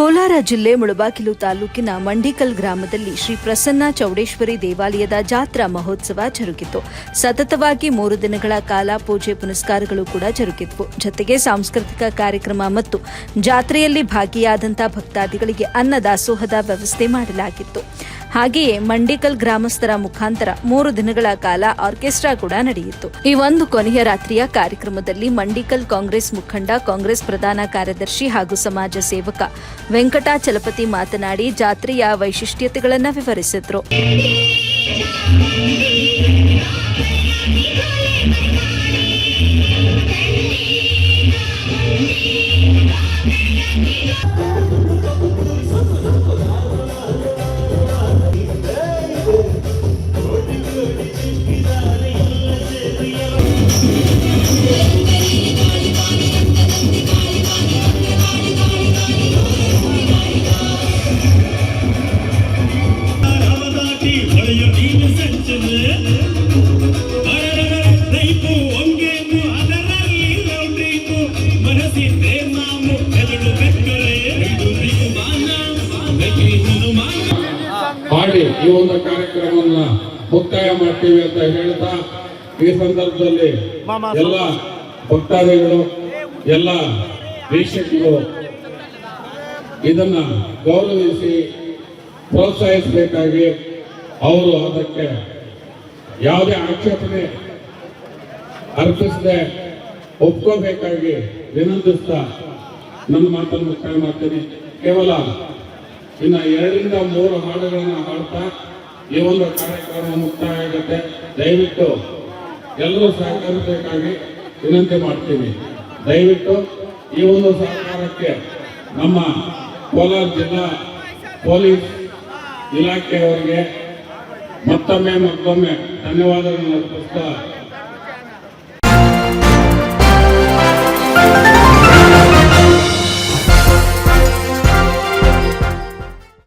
ಕೋಲಾರ ಜಿಲ್ಲೆ ಮುಳಬಾಗಿಲು ತಾಲೂಕಿನ ಮಂಡಿಕಲ್ ಗ್ರಾಮದಲ್ಲಿ ಶ್ರೀ ಪ್ರಸನ್ನ ಚೌಡೇಶ್ವರಿ ದೇವಾಲಯದ ಜಾತ್ರಾ ಮಹೋತ್ಸವ ಜರುಗಿತು. ಸತತವಾಗಿ ಮೂರು ದಿನಗಳ ಕಾಲ ಪೂಜೆ ಪುನಸ್ಕಾರಗಳು ಕೂಡ ಜರುಗಿದ್ವು. ಜೊತೆಗೆ ಸಾಂಸ್ಕೃತಿಕ ಕಾರ್ಯಕ್ರಮ ಮತ್ತು ಜಾತ್ರೆಯಲ್ಲಿ ಭಾಗಿಯಾದಂಥ ಭಕ್ತಾದಿಗಳಿಗೆ ಅನ್ನದಾಸೋಹದ ವ್ಯವಸ್ಥೆ ಮಾಡಲಾಗಿತ್ತು. ಹಾಗೆಯೇ ಮಂಡಿಕಲ್ ಗ್ರಾಮಸ್ಥರ ಮುಖಾಂತರ ಮೂರು ದಿನಗಳ ಕಾಲ ಆರ್ಕೆಸ್ಟ್ರಾ ಕೂಡ ನಡೆಯಿತು. ಈ ಒಂದು ಕೊನೆಯ ರಾತ್ರಿಯ ಕಾರ್ಯಕ್ರಮದಲ್ಲಿ ಮಂಡಿಕಲ್ ಕಾಂಗ್ರೆಸ್ ಮುಖಂಡ, ಕಾಂಗ್ರೆಸ್ ಪ್ರಧಾನ ಕಾರ್ಯದರ್ಶಿ ಹಾಗೂ ಸಮಾಜ ಸೇವಕ ವೆಂಕಟಾಚಲಪತಿ ಮಾತನಾಡಿ ಜಾತ್ರೆಯ ವೈಶಿಷ್ಟ್ಯತೆಗಳನ್ನು ವಿವರಿಸಿದ್ರು. ರೈತು ಒಂಗೇನು ಮಾಡಿ ಈ ಒಂದು ಕಾರ್ಯಕ್ರಮವನ್ನ ಮುಕ್ತಾಯ ಮಾಡ್ತೀವಿ ಅಂತ ಹೇಳ್ತಾ ಈ ಸಂದರ್ಭದಲ್ಲಿ ಎಲ್ಲ ಭಕ್ತಾದಿಗಳು, ಎಲ್ಲ ವೀಕ್ಷಕರು ಇದನ್ನ ಗೌರವಿಸಿ ಪ್ರೋತ್ಸಾಹಿಸಬೇಕಾಗಿ ಅವರು ಅದಕ್ಕೆ ಯಾವುದೇ ಆಕ್ಷೇಪಣೆ ಅರ್ಪಿಸದೆ ಒಪ್ಕೋಬೇಕಾಗಿ ವಿನಂತಿಸ್ತಾ ನನ್ನ ಮಾತನ್ನು ಮುಕ್ತಾಯ ಮಾಡ್ತೀನಿ. ಕೇವಲ ಇನ್ನು ಎರಡರಿಂದ ಮೂರು ಹಾಡುಗಳನ್ನು ಹಾಡ್ತಾ ಈ ಒಂದು ಕಾರ್ಯಕ್ರಮ ಮುಕ್ತಾಯ ಆಗುತ್ತೆ. ದಯವಿಟ್ಟು ಎಲ್ಲರೂ ಸಹಕರಿಸಬೇಕಾಗಿ ವಿನಂತಿ ಮಾಡ್ತೀನಿ. ದಯವಿಟ್ಟು ಈ ಒಂದು ಸಹಕಾರಕ್ಕೆ ನಮ್ಮ ಕೋಲಾರ ಜಿಲ್ಲಾ ಪೊಲೀಸ್ ಇಲಾಖೆಯವರಿಗೆ ಮತ್ತೊಮ್ಮೆ ಮತ್ತೊಮ್ಮೆ ಧನ್ಯವಾದಗಳನ್ನು ಅರ್ಪಿಸ್ತಾ